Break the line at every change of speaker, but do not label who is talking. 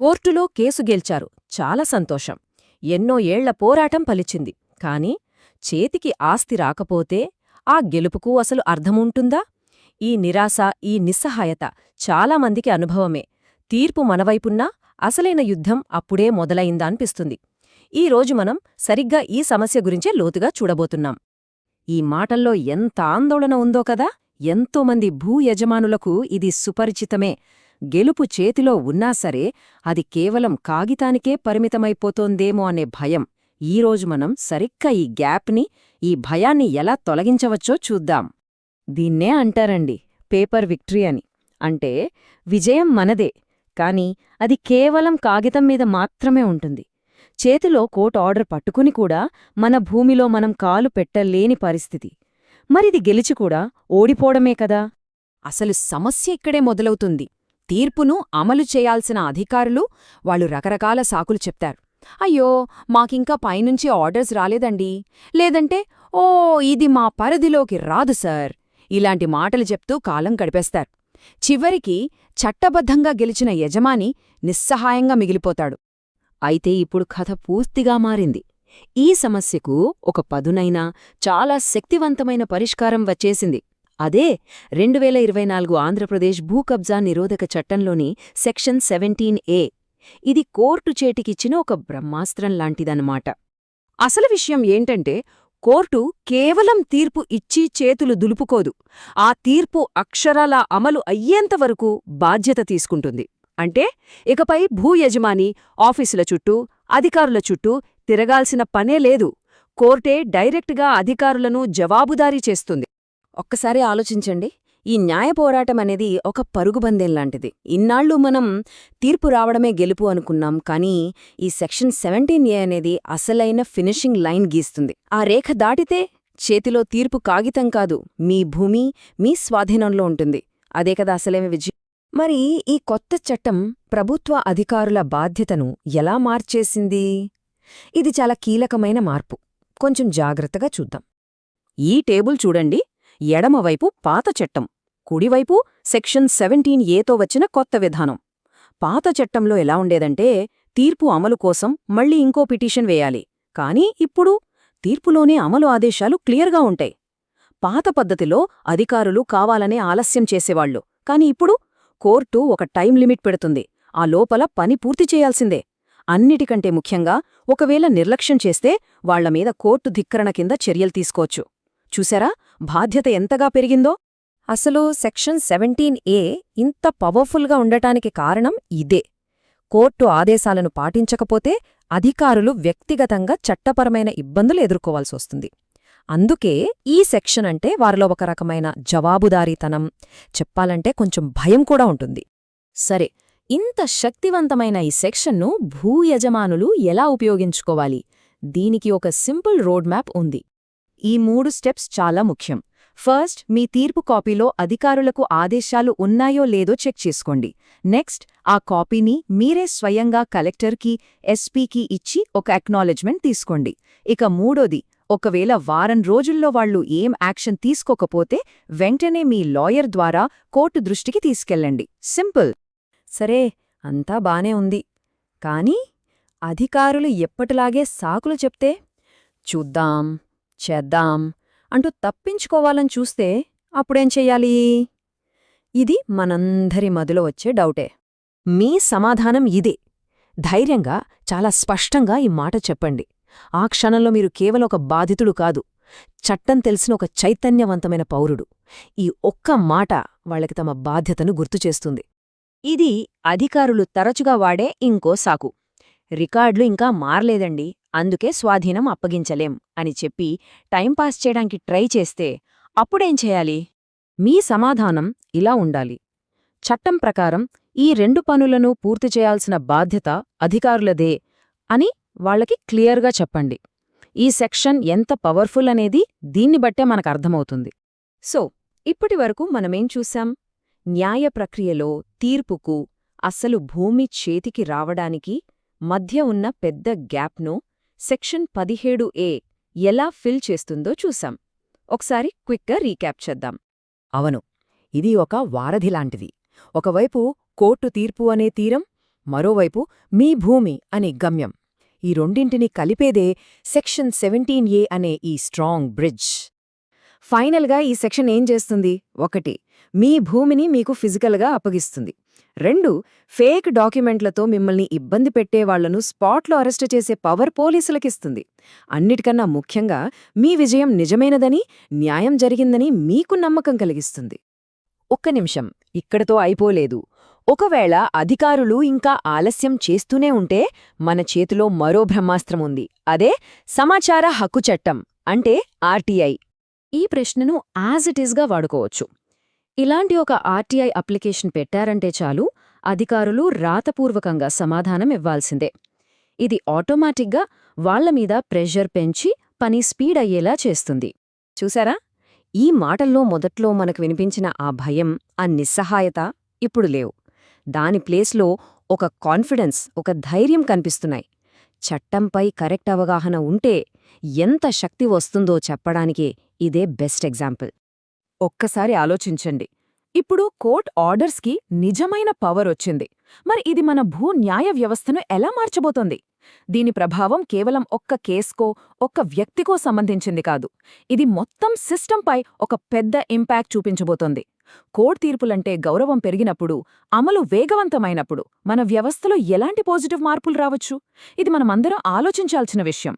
కోర్టులో కేసు గెల్చారు. చాలా సంతోషం. ఎన్నో ఏళ్ళ పోరాటం ఫలిచింది. కాని చేతికి ఆస్తి రాకపోతే ఆ గెలుపుకు అసలు అర్థముంటుందా? ఈ నిరాశ ఈ నిస్సహాయత చాలామందికి అనుభవమే. తీర్పు మనవైపున్నా అసలైన యుద్ధం అప్పుడే మొదలైందా అనిపిస్తుంది. ఈ రోజు మనం సరిగ్గా ఈ సమస్య గురించే లోతుగా చూడబోతున్నాం. ఈ మాటల్లో ఎంత ఆందోళన ఉందో కదా? ఎంతోమంది భూ యజమానులకు ఇది సుపరిచితమే. గెలుపు చేతిలో ఉన్నా సరే అది కేవలం కాగితానికే పరిమితమైపోతోందేమో అనే భయం. ఈరోజు మనం సరిగ్గా ఈ గ్యాప్ని ఈ భయాన్ని ఎలా తొలగించవచ్చో చూద్దాం. దీన్నే అంటారండి పేపర్ విక్టరీ అని. అంటే విజయం మనదే కాని అది కేవలం కాగితం మీద మాత్రమే ఉంటుంది. చేతిలో కోట్ ఆర్డర్ పట్టుకుని కూడా మన భూమిలో మనం కాలు పెట్టలేని పరిస్థితి. మరిది గెలిచి కూడా ఓడిపోవడమే కదా. అసలు సమస్య ఇక్కడే మొదలవుతుంది. తీర్పును అమలు చేయాల్సిన అధికారులు వాళ్ళు రకరకాల సాకులు చెప్తారు. అయ్యో మాకింకా పైనుంచి ఆర్డర్స్ రాలేదండి. లేదంటే ఓ ఇది మా పరిధిలోకి రాదు సార్. ఇలాంటి మాటలు చెప్తూ కాలం గడిపేస్తారు. చివరికి చట్టబద్ధంగా గెలిచిన యజమాని నిస్సహాయంగా మిగిలిపోతాడు. అయితే ఇప్పుడు కథ పూర్తిగా మారింది. ఈ సమస్యకు ఒక పదునైన చాలా శక్తివంతమైన పరిష్కారం వచ్చేసింది. అదే రెండు వేల ఇరవై నాలుగు ఆంధ్రప్రదేశ్ భూ కబ్జా నిరోధక చట్టంలోని సెక్షన్ సెవెంటీన్ ఏ. ఇది కోర్టు చేటికిచ్చిన ఒక బ్రహ్మాస్త్రం లాంటిదన్నమాట. అసలు విషయం ఏంటంటే కోర్టు కేవలం తీర్పు ఇచ్చి చేతులు దులుపుకోదు. ఆ తీర్పు అక్షరాల అమలు అయ్యేంతవరకు బాధ్యత తీసుకుంటుంది. అంటే ఇకపై భూ యజమాని ఆఫీసుల చుట్టూ అధికారుల చుట్టూ తిరగాల్సిన పనే లేదు. కోర్టే డైరెక్ట్గా అధికారులను జవాబుదారీ చేస్తుంది. ఒక్కసారి ఆలోచించండి. ఈ న్యాయ పోరాటం అనేది ఒక పరుగుబందేంలాంటిది ఇన్నాళ్ళు మనం తీర్పు రావడమే గెలుపు అనుకున్నాం కానీ ఈ సెక్షన్ సెవెంటీన్ ఏ అనేది అసలైన ఫినిషింగ్ లైన్ గీస్తుంది. ఆ రేఖ దాటితే చేతిలో తీర్పు కాగితం కాదు మీ భూమి మీ స్వాధీనంలో ఉంటుంది. అదే కదా అసలేమి విజయం. మరి ఈ కొత్త చట్టం ప్రభుత్వ అధికారుల బాధ్యతను ఎలా మార్చేసింది? ఇది చాలా కీలకమైన మార్పు. కొంచెం జాగ్రత్తగా చూద్దాం. ఈ టేబుల్ చూడండి. ఎడమవైపు పాత చట్టం కుడివైపు సెక్షన్ సెవెంటీన్ ఏతో వచ్చిన కొత్త విధానం. పాత చట్టంలో ఎలా ఉండేదంటే తీర్పు అమలు కోసం మళ్ళీ ఇంకో పిటిషన్ వేయాలి. కానీ ఇప్పుడు తీర్పులోనే అమలు ఆదేశాలు క్లియర్గా ఉంటాయి. పాత పద్ధతిలో అధికారులు కావాలనే ఆలస్యం చేసేవాళ్ళు కాని ఇప్పుడు కోర్టు ఒక టైం లిమిట్ పెడుతుంది. ఆ లోపల పని పూర్తి చేయాల్సిందే. అన్నిటికంటే ముఖ్యంగా ఒకవేళ నిర్లక్ష్యం చేస్తే వాళ్ళమీద కోర్టు ధిక్కరణ కింద చర్యలు తీసుకోవచ్చు. చూశారా? బాధ్యత ఎంతగా పెరిగిందో? అసలు సెక్షన్ సెవెంటీన్ ఏ ఇంత పవర్ఫుల్గా ఉండటానికి కారణం ఇదే. కోర్టు ఆదేశాలను పాటించకపోతే అధికారులు వ్యక్తిగతంగా చట్టపరమైన ఇబ్బందులు ఎదుర్కోవాల్సొస్తుంది అందుకే ఈ సెక్షన్ అంటే వారిలో ఒక రకమైన జవాబుదారీతనం. చెప్పాలంటే కొంచెం భయం కూడా ఉంటుంది. సరే ఇంత శక్తివంతమైన ఈ సెక్షన్ను భూ యజమానులు ఎలా ఉపయోగించుకోవాలి? దీనికి ఒక సింపుల్ రోడ్ మ్యాప్ ఉంది. ఈ మూడు స్టెప్స్ చాలా ముఖ్యం. ఫస్ట్ మీ తీర్పు కాపీలో అధికారులకు ఆదేశాలు ఉన్నాయో లేదో చెక్ చేసుకోండి. నెక్స్ట్ ఆ కాపీని మీరే స్వయంగా కలెక్టర్కి ఎస్పీకి ఇచ్చి ఒక అక్నాలెడ్జ్మెంట్ తీసుకోండి. ఇక మూడోది ఒకవేళ వారం రోజుల్లో వాళ్ళు ఏం యాక్షన్ తీసుకోకపోతే వెంటనే మీ లాయర్ ద్వారా కోర్టు దృష్టికి తీసుకెళ్ళండి. సింపుల్. సరే అంతా బానే ఉంది. కానీ అధికారులు ఎప్పటిలాగే సాకులు చెప్తే? చూద్దాం. చేద్దాం అంటూ తప్పించుకోవాలని చూస్తే అప్పుడేం చెయ్యాలి? ఇది మనందరి మదిలో వచ్చే డౌటే. మీ సమాధానం ఇదే. ధైర్యంగా చాలా స్పష్టంగా ఈ మాట చెప్పండి. ఆ క్షణంలో మీరు కేవలం ఒక బాధితుడు కాదు చట్టం తెలిసిన ఒక చైతన్యవంతమైన పౌరుడు. ఈ ఒక్క మాట వాళ్ళకి తమ బాధ్యతను గుర్తుచేస్తుంది ఇది అధికారులు తరచుగా వాడే ఇంకో సాకు. రికార్డులు ఇంకా మారలేదండి. అందుకే స్వాధీనం అప్పగించలేం అని చెప్పి టైంపాస్ చేయడానికి ట్రై చేస్తే అప్పుడేం చేయాలి? మీ సమాధానం ఇలా ఉండాలి. చట్టం ప్రకారం ఈ రెండు పనులను పూర్తి చేయాల్సిన బాధ్యత అధికారులదే అని వాళ్ళకి క్లియర్గా చెప్పండి. ఈ సెక్షన్ ఎంత పవర్ఫుల్ అనేది దీన్ని బట్టే మనకర్థమవుతుంది సో ఇప్పటివరకు మనమేం చూశాం న్యాయ ప్రక్రియలో తీర్పుకు అస్సలు భూమి చేతికి రావడానికి మధ్య ఉన్న పెద్ద గ్యాప్ను సెక్షన్ పదిహేడు ఏ ఎలా ఫిల్ చేస్తుందో చూసాం ఒకసారి క్విక్గా రీక్యాప్ చేద్దాం. అవును ఇది ఒక వారధిలాంటిది. ఒకవైపు కోర్టు తీర్పు అనే తీరం మరోవైపు మీ భూమి అనే గమ్యం. ఈ రెండింటిని కలిపేదే సెక్షన్ సెవెంటీన్ ఏ అనే ఈ స్ట్రాంగ్ బ్రిడ్జ్. ఫైనల్గా ఈ సెక్షన్ ఏం చేస్తుంది? ఒకటి మీ భూమిని మీకు ఫిజికల్గా అప్పగిస్తుంది. రెండు ఫేక్ డాక్యుమెంట్లతో మిమ్మల్ని ఇబ్బంది పెట్టేవాళ్ళను స్పాట్లో అరెస్టు చేసే పవర్ పోలీసులకిస్తుంది. అన్నిటికన్నా ముఖ్యంగా మీ విజయం నిజమైనదని న్యాయం జరిగిందని మీకు నమ్మకం కలిగిస్తుంది. ఒక్క నిమిషం ఇక్కడతో అయిపోలేదు. ఒకవేళ అధికారులు ఇంకా ఆలస్యం చేస్తూనే ఉంటే మన చేతిలో మరో బ్రహ్మాస్త్రం ఉంది. అదే సమాచార హక్కు చట్టం అంటే ఆర్టీఐ. ఈ ప్రశ్నను యాజ్ ఇట్ ఈస్గా వాడుకోవచ్చు. ఇలాంటి ఒక ఆర్టీఐ అప్లికేషన్ పెట్టారంటే చాలు అధికారులు రాతపూర్వకంగా సమాధానం ఇవ్వాల్సిందే. ఇది ఆటోమేటిక్గా వాళ్ళ మీద ప్రెషర్ పెంచి పని స్పీడ్ అయ్యేలా చేస్తుంది. చూసారా? ఈ మాటల్లో మొదట్లో మనకు వినిపించిన ఆ భయం ఆ నిస్సహాయత ఇప్పుడు లేవు. దాని ప్లేస్లో ఒక కాన్ఫిడెన్స్ ఒక ధైర్యం కనిపిస్తున్నాయి. చట్టంపై కరెక్ట్ అవగాహన ఉంటే ఎంత శక్తి వస్తుందో చెప్పడానికే ఇదే బెస్ట్ ఎగ్జాంపుల్. ఒక్కసారి ఆలోచించండి. ఇప్పుడు కోర్ట్ ఆర్డర్స్కి నిజమైన పవర్ వచ్చింది. మరి ఇది మన భూ న్యాయ వ్యవస్థను ఎలా మార్చబోతోంది? దీని ప్రభావం కేవలం ఒక్క కేసుకో ఒక్క వ్యక్తికో సంబంధించింది కాదు. ఇది మొత్తం సిస్టంపై ఒక పెద్ద ఇంపాక్ట్ చూపించబోతోంది. కోర్ట్ తీర్పులంటే గౌరవం పెరిగినప్పుడు అమలు వేగవంతమైనప్పుడు మన వ్యవస్థలో ఎలాంటి పాజిటివ్ మార్పులు రావచ్చు? ఇది మనమందరం ఆలోచించాల్సిన విషయం.